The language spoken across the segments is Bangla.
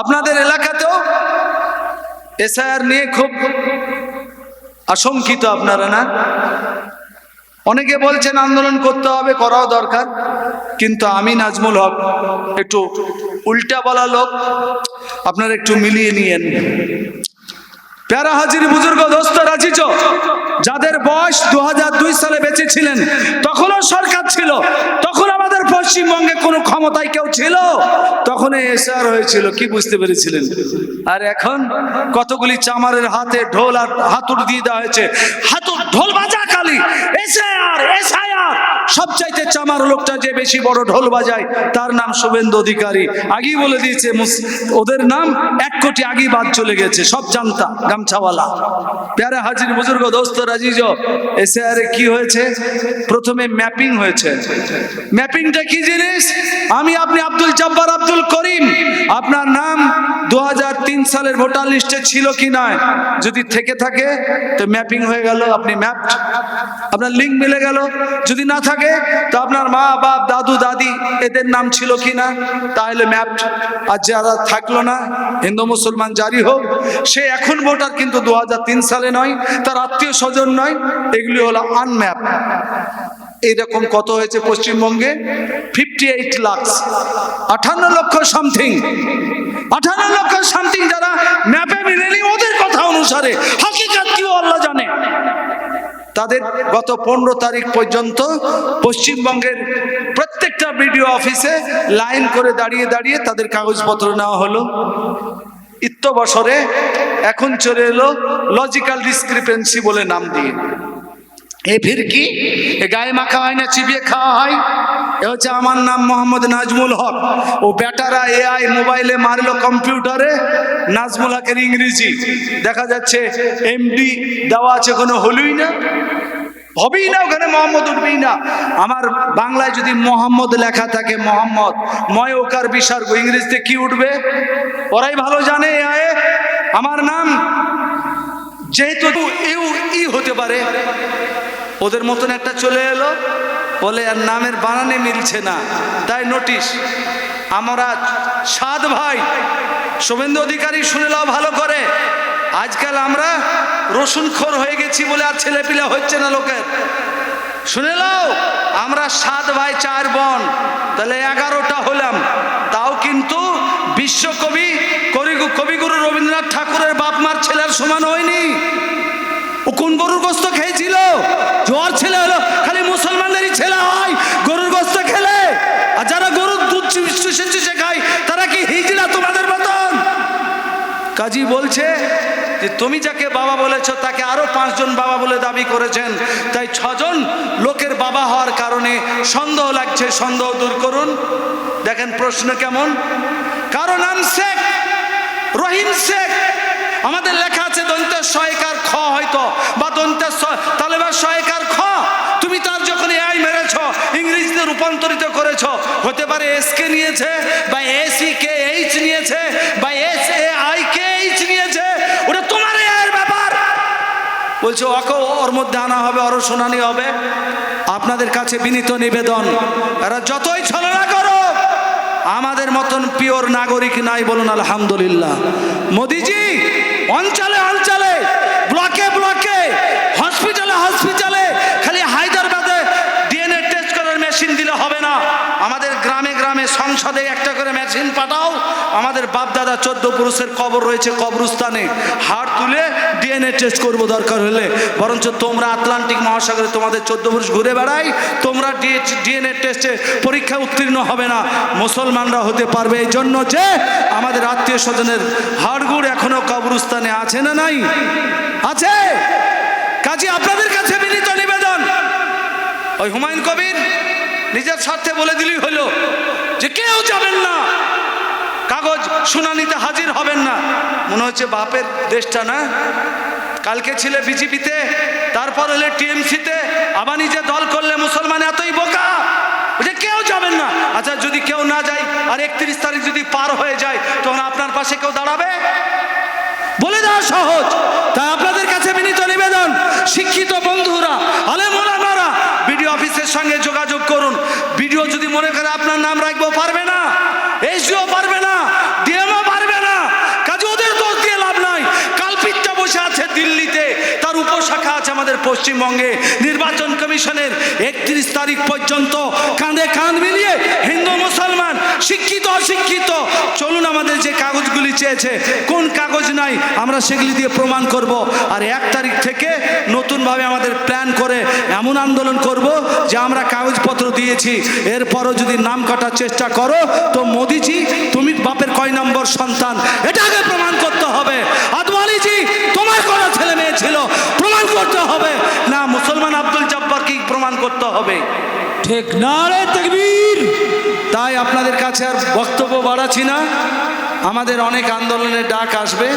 আপনাদের এলাকাতেও এসআইআর নিয়ে খুব আশঙ্কিত আপনারা না? অনেকে বলছেন আন্দোলন করতে হবে, করাও দরকার। কিন্তু আমি নাজমুল হক, একটু উল্টা বলা লোক, আপনারা একটু মিলিয়ে নিয়েন। প্যারা হাজির বুজুর্গ, দোস্ত রাজিজ যাদের বয়স দু হাজার দুই সালে বেঁচে ছিলেন, তখনও সরকার ছিল। পশ্চিমবঙ্গে কোনো ক্ষমতায় কেউ ছিল? তখন এসআর হয়েছিল, কি বুঝতে পেরেছিলেন? আর এখন কতগুলি চামারের হাতে ঢোল আর হাতুড় দিয়ে দেওয়া হয়েছে। হাতুড়, ঢোল বাজা কালি এসআর এসআইআর সবচাইতে চামার লোকটা যে বেশি বড় ঢোল বাজায়, তার নাম শুভেন্দু অধিকারী। আগেই বলে দিয়েছে ওদের নাম এক কোটি আগেই বাদ চলে গেছে, সব জানতা, গামছাওয়ালা। প্যারা হাজির বুজুর্গ, দোস্ত, রাজিজ এসে আরে কি হয়েছে? প্রথমে ম্যাপিং হয়েছে। ম্যাপিংটা কি জিনিস, আমি আপনি আব্দুল জব্বার আব্দুল করিম। আপনার নাম দু হাজার তিন সালের ভোটার লিস্টে ছিল কি নয় যদি থেকে থাকে, তো ম্যাপিং হয়ে গেল, আপনি ম্যাপ আপনার লিঙ্ক মিলে গেল। যদি না থাকে, তো আপনার মা, বাপ, দাদু, দাদি, এদের নাম ছিল কি না? তাহলে ম্যাপ আর যারা থাকল না, হিন্দু, মুসলমান জারি হোক, সে এখন ভোটার কিন্তু দু হাজার তিন সালে নয়, তার আত্মীয় স্বজন নয়, এগুলি হলো আনম্যাপ এইরকম কত হয়েছে পশ্চিমবঙ্গে? ফিফটি এইট লাখ আঠান্ন লক্ষ সামথিং আঠান্ন লক্ষ সামথিং যারা ম্যাপে মিলেনি, ওদের কথা অনুসারে হাকিকাত কি আল্লাহ জানে। তাদের গত পনেরো তারিখ পর্যন্ত পশ্চিমবঙ্গের প্রত্যেকটা বিডিও অফিসে লাইন করে দাঁড়িয়ে দাঁড়িয়ে তাদের কাগজপত্র নেওয়া হলো। ইত্য বছরে এখন চলে এলো লজিক্যাল ডিসক্রিপেন্সি বলে নাম দিয়ে। এ ফির কি? এ গায়ে মাখা হয় না, চিবিয়ে খাওয়া হয়? এ হচ্ছে আমার নাম মোহাম্মদ নাজমুল হক। ও বেটারা এআই মোবাইলে মারলো কম্পিউটারে। নাজমুল হকের ইংরেজি। দেখা যাচ্ছে এমডি দেওয়া আছে কোনো হলুই না। হবেই না ওখানে, মোহাম্মদ উঠবেই না। আমার বাংলায় যদি মোহাম্মদ লেখা থাকে, মোহাম্মদ, ময় ওকার বিসর্গ, ইংরেজিতে কি উঠবে? ওরাই ভালো জানে আয়ে আমার নাম যেহেতু ইউ ই হতে পারে। ওদের মতন একটা চলে এলো, বলে, আর নামের বানানে মিলছে না। তাই নোটিশ আমরা সাত ভাই, শুভেন্দু অধিকারী শুনে নাও ভালো করে। আজকাল আমরা রসুন খোর হয়ে গেছি বলে আর ছেলে পিলা হচ্ছে না লোকের। শুনে নাও, আমরা সাত ভাই, চার বোন, তাহলে এগারোটা হলাম। তাও কিন্তু বিশ্বকবি কবি কবিগুরু রবীন্দ্রনাথ ঠাকুরের বাপ মার ছেলের সমান হয়নি। ও কোন গরুর গোস্ত জ্বর ছেলে হলো, খালি মুসলমানদেরই ছেলে হয়, গরুর গোস্ত খেলে। আর যারা গরুর দুধ চুষে চুষে খায় তারা কি হিজড়া তোমাদের মতন? কাজী বলছে যে, তুমি যাকে বাবা বলেছ, তাকে আরও পাঁচজন বাবা বলে দাবি করেছেন। তাই ছজন লোকের বাবা হওয়ার কারণে সন্দেহ লাগছে, সন্দেহ দূর করুন। দেখেন প্রশ্ন কেমন? কারও নাম শেখ, রহিম শেখ আমাদের লেখা আছে দন্তের সহায়কার খ হয়তো, বা দন্তের স- তাহলে বা সহায়কার খ? তুমি তার যখন এআই মেরেছ, ইংরেজিতে রূপান্তরিত করেছ, হতে পারে এস কে নিয়েছে, বা এস কে এইচ নিয়েছে, বা S A I K H নিয়েছে, ওটা তোমার এর ব্যাপার। বলছে ওকে ওর মধ্যে আনা হবে ওরও শুনানি হবে। আপনাদের কাছে বিনীত নিবেদন, এরা যতই ছলনা করো আমাদের মতন পিওর নাগরিক নাই বলুন আলহামদুলিল্লাহ। মোদিজি অঞ্চলে অঞ্চলে ব্লকে ব্লকে হসপিটালে হসপিটালে খালি হায়দ্রাবাদে ডিএনএ টেস্ট করার মেশিন দিলে হবে না আমাদের গ্রামে গ্রামে সংসদে একটা করে মেশিন পাঠাও। আমাদের বাপদাদা চোদ্দ পুরুষের কবর রয়েছে কবরস্থানে। হাড় তুলে ডিএনএ টেস্ট করব দরকার হলে। বরঞ্চ তোমরা আটলান্টিক মহাসাগরে তোমাদের চোদ্দ পুরুষ ঘুরে বেড়াই, তোমরা ডিএনএ টেস্টে পরীক্ষা উত্তীর্ণ হবে না। মুসলমানরা হতে পারবে এই জন্য যে আমাদের আত্মীয় স্বজনের হাড়গুড় এখনও কবরস্থানে আছে না নাই? আছে? কাজে, আপনাদের কাছে বিনীত নিবেদন। ওই হুমায়ুন কবির নিজের স্বার্থে বলে দিলেই হলো যে কেউ যাবেন না। কাগজ শুনানিতে হাজির হবেন না। মনে হচ্ছে বাপের দেশটা না? কালকে ছিলে বিজেপিতে, তারপর হলে টিএমসিতে। আবার নিজে দল করলে মুসলমান এতই বোকা যে কেউ যাবেন না। আচ্ছা যদি কেউ না যায় আর একত্রিশ তারিখ যদি পার হয়ে যায়, তখন আপনার পাশে কেউ দাঁড়াবে? বলে দেওয়া সহজ। তাই আপনাদের কাছে বিনীত নিবেদন, শিক্ষিত বন্ধুরা আলেমোলামারা বিডিও অফিসের সঙ্গে যোগাযোগ করুন বিডিও যদি মনে করে আপনার নাম রাখব পারবে না এসডিও পারবে না ডিএমও পারবে না আমাদের পশ্চিমবঙ্গে নির্বাচন কমিশনের একত্রিশ তারিখ পর্যন্ত কাঁধে কাঁধ মিলিয়ে হিন্দু, মুসলমান, শিক্ষিত, অশিক্ষিত, চলুন আমাদের যে কাগজগুলি চেয়েছে, কোন কাগজ নাই, আমরা সেগুলি দিয়ে প্রমাণ করব। আর এক তারিখ থেকে নতুনভাবে আমাদের প্ল্যান করে এমন আন্দোলন করব যে আমরা কাগজপত্র দিয়েছি। এরপরও যদি নাম কাটার চেষ্টা করো, তো মোদিজি, তুমি বাপের কয় নম্বর সন্তান এটা আগে প্রমাণ করতে হবে। আদওয়ানিজি তোমার কোনো ছেলে মেয়ে ছিল প্রমাণ করতে হবে। না মুসলমান আব্দুল জব্বারকে প্রমাণ করতে হবে। ঠিক নারে তকবীর। তাই আপনাদের কাছে আর বক্তব্য বাড়াচ্ছি না। আমাদের অনেক আন্দোলনের ডাক আসবে।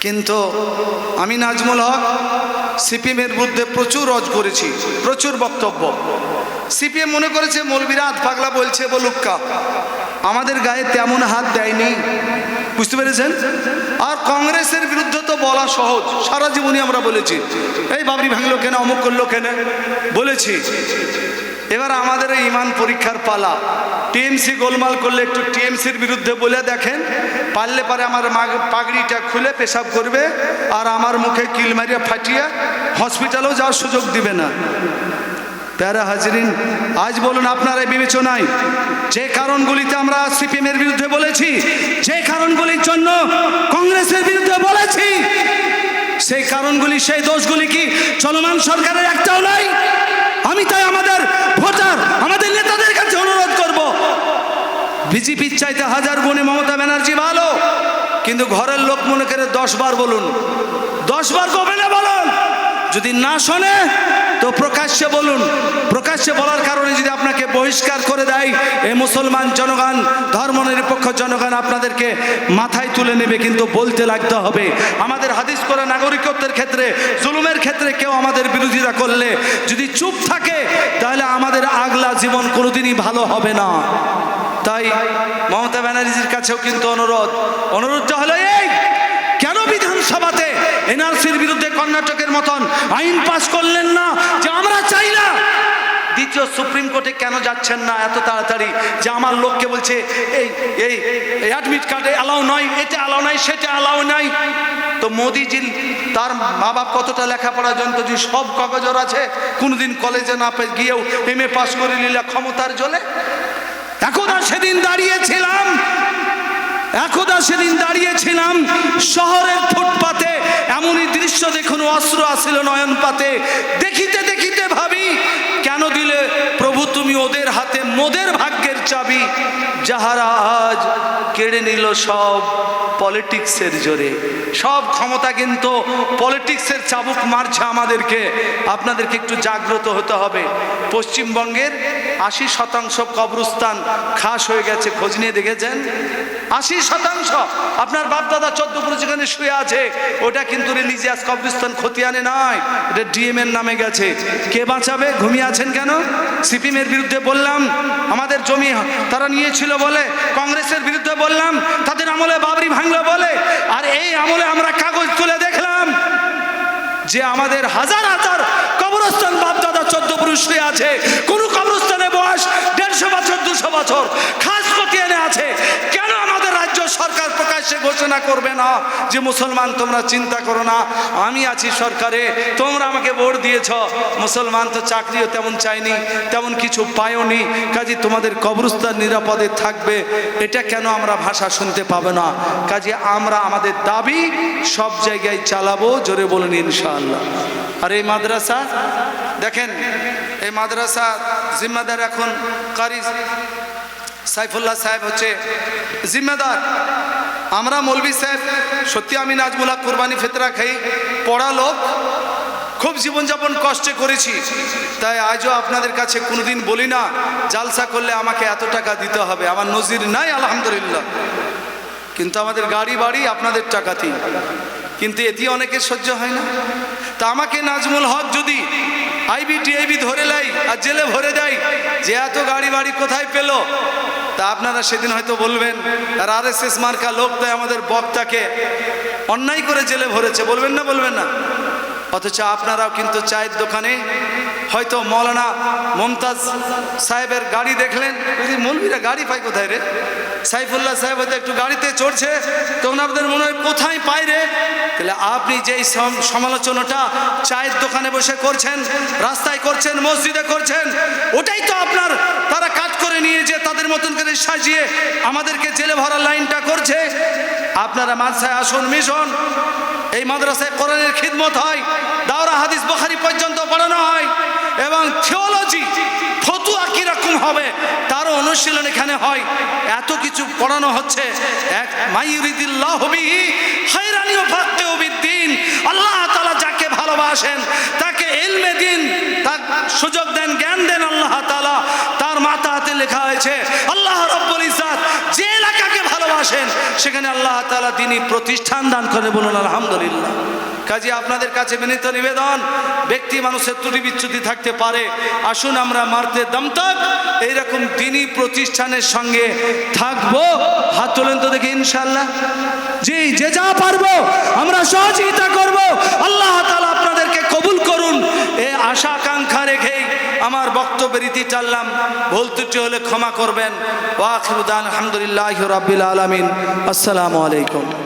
কিন্তু আমি নাজমুল হক সিপিএমের বিরুদ্ধে প্রচুর রজ করেছি প্রচুর বক্তব্য। সিপিএম মনে করেছে মৌলবীরা হাত পাগলা বলছে বলুক্কা আমাদের গায়ে তেমন হাত দেয়নি। বুঝতে পেরেছেন? আর কংগ্রেসের বিরুদ্ধে তো বলা সহজ। সারা জীবনই আমরা বলেছি, এই বাবরি ভাঙলো কেন, অমুক করল কেন? বলেছি, এবার আমাদের এই ইমান পরীক্ষার পালা। টিএমসি গোলমাল করলে একটু টিএমসির বিরুদ্ধে বলে দেখেন, পারলে পারে আমার পাগড়িটা খুলে পেশাব করবে আর আমার মুখে কিল মারিয়া ফাটিয়ে হসপিটালেও যাওয়ার সুযোগ দিবে না। প্যারা হাজরিন, আজ বলুন আপনার এই বিবেচনায় যে কারণগুলিতে আমরা সিপিএমের বিরুদ্ধে বলেছি, যে কারণগুলির জন্য কংগ্রেসের বিরুদ্ধে বলেছি, সেই কারণগুলি, সেই দোষগুলি কি চলমান সরকারের একটাও নাই আমি তাই আমাদের ভোটার, আমাদের নেতাদের কাছে অনুরোধ করব, বিজেপির চাইতে হাজার গুণে মমতা ব্যানার্জি ভালো, কিন্তু ঘরের লোক মনে করে দশ বার বলুন, দশ বার কবে না বলুন? যদি না শোনে তো প্রকাশ্যে বলুন, প্রকাশ্যে বলার কারণে যদি আপনাকে বহিষ্কার করে দেয়, এ মুসলমান জনগণ, ধর্মনিরপেক্ষ জনগণ আপনাদেরকে মাথায় তুলে নেবে, কিন্তু বলতে লাগতে হবে, আমাদের হাদিস করে নাগরিকত্বের ক্ষেত্রে, জুলুমের ক্ষেত্রে কেউ আমাদের বিরোধিতা করলে যদি চুপ থাকে, তাহলে আমাদের আগলা জীবন কোনোদিনই ভালো হবে না। তাই মমতা ব্যানার্জির কাছেও কিন্তু অনুরোধ, অনুরোধটা হলো এই বিধানসভাতে এনআরসির বিরুদ্ধে কর্ণাটকের মতন আইন পাস করলেন না, যে আমরা চাই না। দ্বিতীয় সুপ্রিম কোর্টে কেন যাচ্ছেন না এত তাড়াতাড়ি? যে আমার লোককে বলছে, এই এই অ্যাডমিট কার্ডে অ্যালাউ নয়, এটা অ্যালাউ নাই সেটা অ্যালাউ নাই তো মোদিজি তার মা বাপ কতটা লেখাপড়া জানতো যে সব কাগজর আছে, কোনোদিন কলেজে না গিয়েও এম এ পাস করে নিলে ক্ষমতার জলে? এখন সেদিন দাঁড়িয়েছিলাম একদা সেদিন দাঁড়িয়েছিলাম শহরের ফুটপাতে। এমনই দৃশ্য দেখুন, অস্ত্র আসিল নয়ন পাতে দেখিতে দেখিতে ভাবি, কেন দিলে প্রভু তুমি ওদের হাতে মোদের ভাগ্যের চাবি? যাহারা আজ কেড়ে নিল সব পলিটিক্সের জোরে। সব ক্ষমতা কিন্তু পলিটিক্সের চাবুক মারছে আমাদেরকে। আপনাদেরকে একটু জাগ্রত হতে হবে। পশ্চিমবঙ্গের আশি শতাংশ কবরস্থান খাস হয়ে গেছে, খোঁজ নিয়ে দেখেছেন? আশি শতাংশ। আপনার বাপদাদা চোদ্দপুর যেখানে শুয়ে আছে, ওটা কিন্তু রিলিজিয়াস কবরস্থান খতিয়ানে নয় এটা ডিএম এর নামে গেছে। কে বাঁচাবে? ঘুমিয়ে আছেন কেন? সিপিএমের বিরুদ্ধে বললাম, আমাদের জমি তারা নিয়েছিল বলে, কংগ্রেসের বিরুদ্ধে বললাম, তাদের আমলে বাবরি ভাঙলো বলে, আর এই আমলে আমরা কাগজ তুলে দেখলাম যে আমাদের হাজার হাজার কবরস্থান বাপদাদা চোদ্দ পুরুষ আছে। কোন কবরস্থানে বয়স দেড়শো বছর, দুশো বছর খাস খতিয়ানে আছে। কেন আমাদের রাজ্য সরকার প্রকাশ্যে ঘোষণা করবে না যে মুসলমান তোমরা চিন্তা করো না? আমি আছি সরকারে, তোমরা আমাকে ভোট দিয়েছ। মুসলমান তো চাকরিও তেমন চাইনি তেমন কিছু পায়নি। কাজে তোমাদের কবরস্থান নিরাপদে থাকবে। এটা কেন আমরা ভাষা শুনতে পাবো না? কাজে আমরা আমাদের দাবি সব জায়গায় চালাবো, জোরে বলুন ইনশাআল্লাহ। আর এই মাদ্রাসা, দেখেন এই মাদ্রাসা জিম্মাদার এখন কারি সাইফুল্লাহ সাহেব হচ্ছে জিম্মেদার। আমরা মৌলবি সাহেব, সত্যি আমি নাজমুলা কোরবানি ফেতরা খাই, পড়া লোক, খুব জীবনযাপন কষ্টে করেছি। তাই আজও আপনাদের কাছে কোনোদিন বলি না, জালসা করলে আমাকে এত টাকা দিতে হবে। আমার নজির নাই, আলহামদুলিল্লাহ। কিন্তু আমাদের গাড়ি বাড়ি আপনাদের টাকাতেই কিন্তু এটি অনেকের সহ্য হয় না। তা আমাকে নাজমুল হক যদি আইবি টিআইবি ধরে লাই আর জেলে ভরে দেয় যে এত গাড়ি বাড়ি কোথায় পেল? তা আপনারা সেদিন হয়তো বলবেন, আর আর এস এস মার্কা লোক তাই আমাদের বক্তাকে অন্যায় করে জেলে ভরেছে। বলবেন না বলবেন না। অথচ আপনারাও কিন্তু চায়ের দোকানে হয়তো মৌলানা মমতাজ সাহেবের গাড়ি দেখলেন। মৌলভীরা গাড়ি পায় কোথায় রে? সাইফুল্লাহ সাহেব হয়তো একটু গাড়িতে চড়ছে তখন আপনাদের মনে হয় কোথায় পায় রে? তাহলে আপনি যেই সম- সমালোচনাটা চায়ের দোকানে বসে করছেন, রাস্তায় করছেন, মসজিদে করছেন, ওটাই তো আপনার, তারা কাজ করে নিয়ে যে তাদের মতন করে সাজিয়ে আমাদেরকে জেলে ভরার লাইনটা করছে। আপনারা মাদ্রাসায় আসুন, মিশন। এই মাদ্রাসায় কোরআনের খিদমত হয়, দাওরা হাদিস বখারি পর্যন্ত পড়ানো হয়। এবং থিওলজি ফতুয়া কীরকম হবে? তারও অনুশীলন এখানে হয়। এত কিছু পড়ানো হচ্ছে। এক মাইরিদিল্লাহ হবি হাইরানিও দিন আল্লাহ তালা যাকে ভালোবাসেন, তাকে এলমে দিন, তার সুযোগ দেন, জ্ঞান দেন আল্লাহ তালা তার মাথা হাতে লেখা হয়েছে, আল্লাহ ভালোবাসেন সেখানে আল্লাহ তাআলা তিনি প্রতিষ্ঠান দান করে বলুন, আলহামদুলিল্লাহ। কাজে, আপনাদের কাছে বিনীত নিবেদন, ব্যক্তি মানুষের ত্রুটি বিচ্যুতি থাকতে পারে, আসুন আমরা মারতে দমতক, এইরকম দিনই প্রতিষ্ঠানের সঙ্গে থাকব। হাত তোলেন তো দেখি ইনশাল্লাহ জি, যে যা পারব, আমরা সহযোগিতা করব। আল্লাহ তালা আপনাদেরকে কবুল করুন। এ আশা আকাঙ্ক্ষা রেখেই আমার বক্তব্যের ইতি চাললাম। ভুল ত্রুটি হলে ক্ষমা করবেন। ওয়াখিরুদ্দান আলহামদুলিল্লাহ রাবিল আলমিন। আসসালামু আলাইকুম।